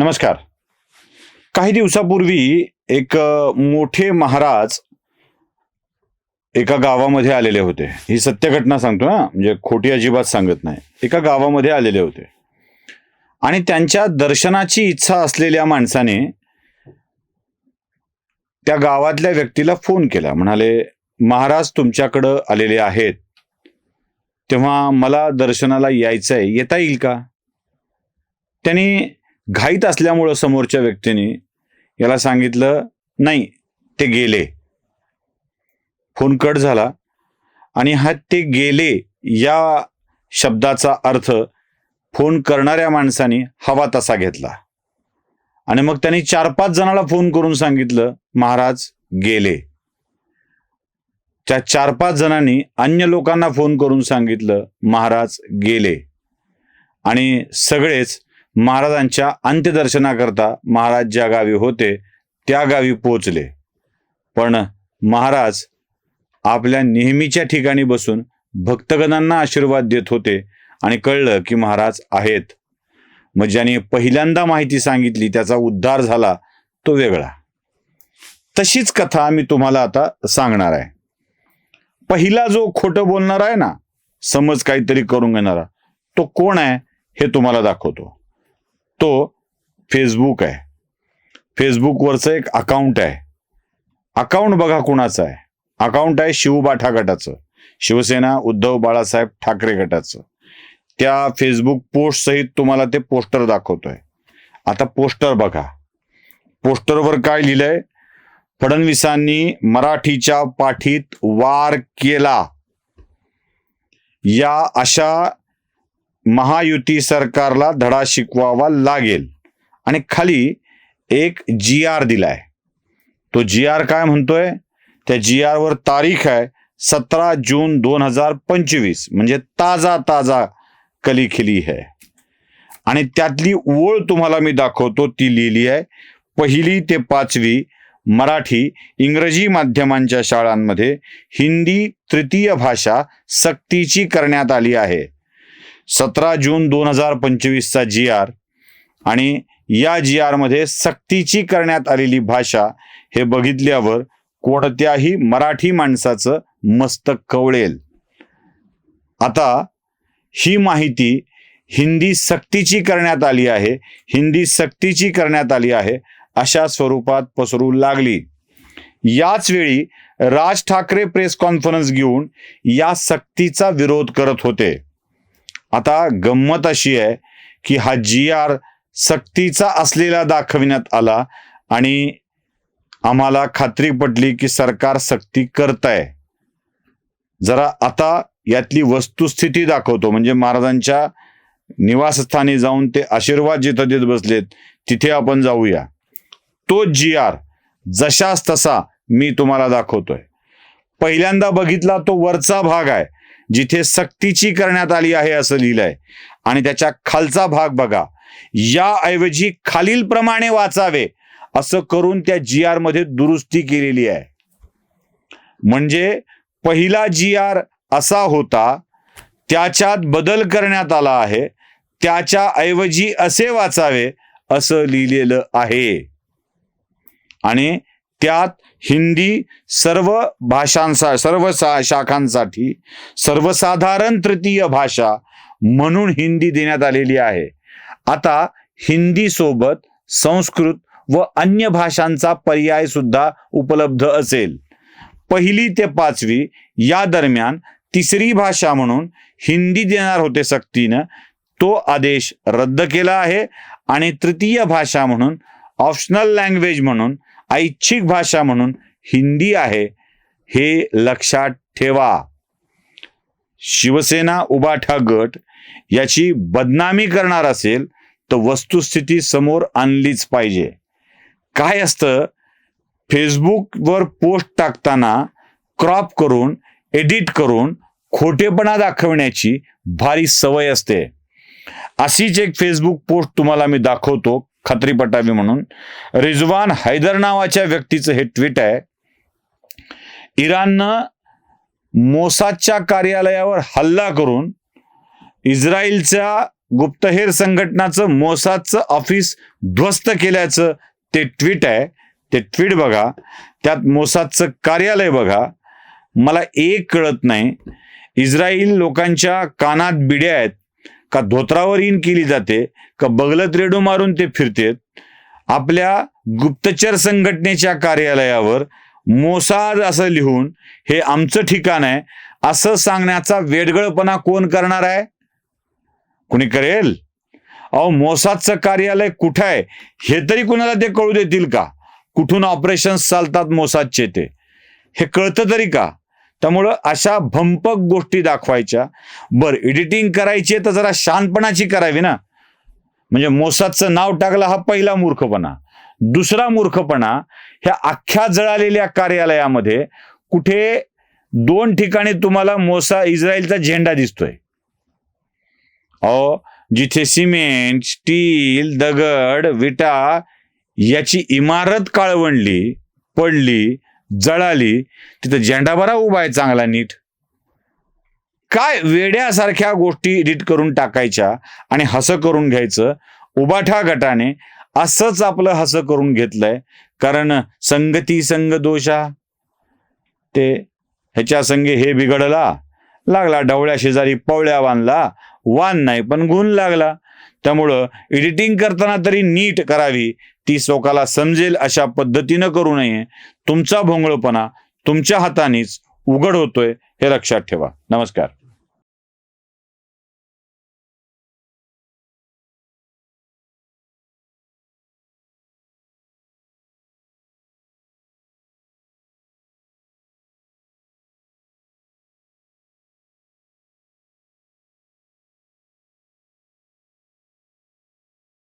नमस्कार. काही दिवसापूर्वी एक मोठे महाराज एका गावामध्ये आलेले होते. ही सत्य घटना सांगतो ना म्हणजे खोटी अजिबात सांगत नाही. एका गावामध्ये आलेले होते. आणि त्यांच्या दर्शनाची इच्छा असलेल्या माणसाने त्या गावातल्या व्यक्तीला फोन केला. म्हणाले महाराज तुमच्याकडं आलेले आहेत. तेव्हा मला दर्शनाला यायचंय. येता येईल का? त्यांनी घाईत असल्यामुळं समोरच्या व्यक्तीने याला सांगितलं नाही ते गेले. फोन कट झाला आणि हा ते गेले या शब्दाचा अर्थ फोन करणाऱ्या माणसाने हवा तसा घेतला. आणि मग त्यांनी चार पाच जणाला फोन करून सांगितलं महाराज गेले. त्या चार पाच जणांनी अन्य लोकांना फोन करून सांगितलं महाराज गेले. आणि सगळेच महाराजांच्या अंत्यदर्शनाकरता महाराज ज्या गावी होते त्या गावी पोचले पण महाराज आपल्या नेहमीच्या ठिकाणी बसून भक्तगणांना आशीर्वाद देत होते आणि कळलं की महाराज आहेत. मग ज्याने पहिल्यांदा माहिती सांगितली त्याचा उद्धार झाला तो वेगळा. तशीच कथा मी तुम्हाला आता सांगणार आहे. पहिला जो खोटं बोलणार आहे ना समज काहीतरी करून घेणारा तो कोण आहे हे तुम्हाला दाखवतो. तो फेसबुक आहे. फेसबुकवरचं एक अकाउंट आहे. अकाउंट बघा कुणाचं आहे. अकाउंट आहे शिवबाठा गटाचं. शिवसेना उद्धव बाळासाहेब ठाकरे गटाचं. त्या फेसबुक पोस्ट सहित तुम्हाला ते पोस्टर दाखवतोय. आता पोस्टर बघा. पोस्टरवर काय लिहिलंय? फडणवीसांनी मराठीच्या पाठीत वार केला. या अशा महायुती सरकारला धडा शिकवावा लागेल. आणि खाली एक जी आर दिलाय. तो जी आर काय म्हणतोय? त्या जी आर वर तारीख आहे सतरा जून दोन हजार पंचवीस. म्हणजे ताजा ताजा कलिखिली है. आणि त्यातली ओळ तुम्हाला मी दाखवतो ती लिहिली आहे. पहिली ते पाचवी मराठी इंग्रजी माध्यमांच्या शाळांमध्ये हिंदी तृतीय भाषा सक्तीची करण्यात आली आहे. सतरा जून दोन हजार पंचवीसचा जी आर आणि या जी आरमध्ये सक्तीची करण्यात आलेली भाषा हे बघितल्यावर कोणत्याही मराठी माणसाचं मस्तक कवळेल. आता ही माहिती हिंदी सक्तीची करण्यात आली आहे हिंदी सक्तीची करण्यात आली आहे अशा स्वरूपात पसरू लागली. याच वेळी राज ठाकरे प्रेस कॉन्फरन्स घेऊन या सक्तीचा विरोध करत होते. आता गंमत अशी आहे की हा जी आर सक्तीचा असलेला दाखविण्यात आला आणि आम्हाला खात्री पटली की सरकार सक्ती करत आहे जरा आता यातली वस्तुस्थिती दाखवतो. म्हणजे महाराजांच्या निवासस्थानी जाऊन ते आशीर्वाद जिथं देत बसलेत तिथे आपण जाऊया. तो जी आर जशास तसा मी तुम्हाला दाखवतोय. पहिल्यांदा बघितला तो वरचा भाग आहे. जिथे सक्तीची करण्यात आली आहे असं लिहिलंय. आणि त्याच्या खालचा भाग बघा. या ऐवजी खालील प्रमाणे वाचावे असं करून त्या जी आरमध्ये दुरुस्ती केलेली आहे. म्हणजे पहिला जी आर असा होता त्याच्यात बदल करण्यात आला आहे त्याच्या ऐवजी असे वाचावे असं लिहिलेलं आहे. आणि त्यात हिंदी सर्व भाषांसा सर्व शाखांसाठी सर्वसाधारण तृतीय भाषा म्हणून हिंदी देण्यात आलेली आहे. आता हिंदी सोबत संस्कृत व अन्य भाषांचा पर्याय सुद्धा उपलब्ध असेल. पहिली ते पाचवी या दरम्यान तिसरी भाषा म्हणून हिंदी देणार होते सक्तीनं तो आदेश रद्द केला आहे. आणि तृतीय भाषा म्हणून ऑप्शनल लँग्वेज म्हणून ऐच्छिक भाषा म्हणून हिंदी आहे हे लक्षात ठेवा. शिवसेना उबाठा गट याची बदनामी करणार असेल तर वस्तुस्थिती समोर आणलीच पाहिजे. काय असतं? फेसबुकवर पोस्ट टाकताना क्रॉप करून एडिट करून खोटेपणा दाखवण्याची भारी सवय असते. अशीच एक फेसबुक पोस्ट तुम्हाला मी दाखवतो. खात्री पटावी म्हणून. रिजवान हैदर नावाच्या व्यक्तीचं हे ट्विट आहे. इराणनं मोसादच्या कार्यालयावर हल्ला करून इस्रायलच्या गुप्तहेर संघटनाचं मोसादचं ऑफिस ध्वस्त केल्याचं ते ट्विट आहे. ते ट्विट बघा. त्यात मोसादचं कार्यालय बघा. मला एक कळत नाही. इस्रायल लोकांच्या कानात बिड्या आहेत. का धोत्रावर इन केली जाते का बगलत रेडू मारून ते फिरतेत आपल्या गुप्तचर संघटनेच्या कार्यालयावर मोसाद असं लिहून हे आमचं ठिकाण आहे असं सांगण्याचा वेडगळपणा कोण करणार आहे? कुणी करेल? अहो मोसादचं कार्यालय कुठं आहे? हे तरी कुणाला ते कळू देतील का? कुठून ऑपरेशन्स चालतात मोसादचे ते? हे कळतं तरी का? त्यामुळं अशा भंपक गोष्टी दाखवायच्या. बर एडिटिंग करायची तर जरा शानपणाची करावी ना. म्हणजे मोसादचं नाव टाकलं हा पहिला मूर्खपणा. दुसरा मूर्खपणा ह्या अख्ख्या जळालेल्या कार्यालयामध्ये कुठे दोन ठिकाणी तुम्हाला मोसा इस्रायलचा झेंडा दिसतोय. अ जिथे सिमेंट स्टील दगड विटा याची इमारत काळवणली पडली जळाली तिथं झेंडाभरा उभा आहे चांगला नीट. काय वेड्यासारख्या गोष्टी एडिट करून टाकायच्या आणि हसं करून घ्यायचं? उबाठा गटाने. असंच आपलं हसं करून घेतलंय. कारण संगती संग दोषा. ते ह्याच्या संगे हे बिघडला. लागला डवळ्या शेजारी पवळ्या बांधला वान नाही पण गुण लागला. त्यामुळं एडिटिंग करताना तरी नीट करावी. ती लोकाला समजेल अशा पद्धतीनं करू नये. तुमचा भोंगळपणा तुमच्या हातानेच उघड होतोय हे लक्षात ठेवा. नमस्कार.